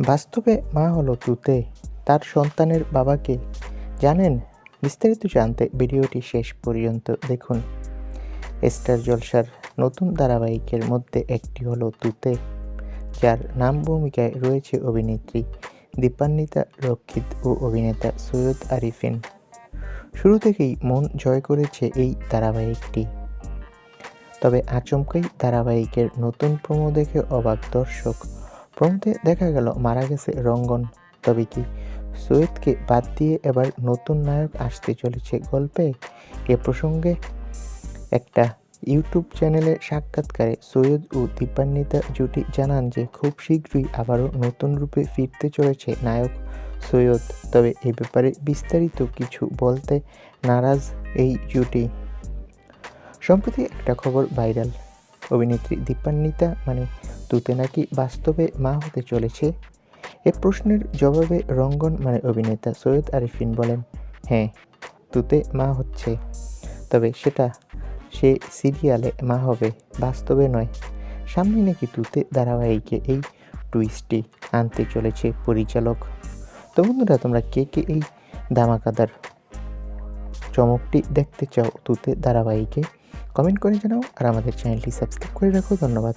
বাস্তবে মা হলো তুতে, তার সন্তানের বাবাকে। জানেন? বিস্তারিত জানতে ভিডিওটি শেষ পর্যন্ত দেখুন। স্টার জলসার নতুন ধারাবাহিকের মধ্যে একটি হলো তুতে, যার নাম ভূমিকায় রয়েছে অভিনেত্রী দীপান্বিতা রক্ষিত ও অভিনেতা সৈয়দ আরিফিন। শুরু থেকেই মন জয় করেছে এই ধারাবাহিকটি। তবে আচমকাই ধারাবাহিকের নতুন প্রোমো দেখে অবাক দর্শক প্রমোতে দেখা গেল, মারা গেছে রঙ্গন। তবে কি সৈয়দকে বাদ দিয়ে এবার নতুন নায়ক আসতে চলেছে গল্পে? এ প্রসঙ্গে একটা ইউটিউব চ্যানেলে সাক্ষাৎকারে সৈয়দ ও দীপান্বিতা জুটি জানান যে, খুব শীঘ্রই আবারও নতুন রূপে ফিরতে চলেছে নায়ক সৈয়দ তবে এ ব্যাপারে বিস্তারিত কিছু বলতে নারাজ এই জুটি। সম্প্রতি একটা খবর ভাইরাল। অভিনেত্রী দীপান্বিতা মানে তুতে নাকি বাস্তবে মা হতে চলেছে? এ প্রশ্নের জবাবে রঙ্গন মানে অভিনেতা সৈয়দ আরিফিন বলেন হ্যাঁ তুতে মা হচ্ছে। তবে সেটা সে সিরিয়ালে মা হবে, বাস্তবে নয়। সামনে নাকি তুতে ধারাবাহিকে এই টুইস্টটি আনতে চলেছে পরিচালক। তো বন্ধুরা, তোমরা কে কে এই ধামাকাদার চমকটি দেখতে চাও তুতে ধারাবাহিকে? কমেন্ট করে জানাও আর আমাদের চ্যানেলটি সাবস্ক্রাইব করে রাখো। ধন্যবাদ।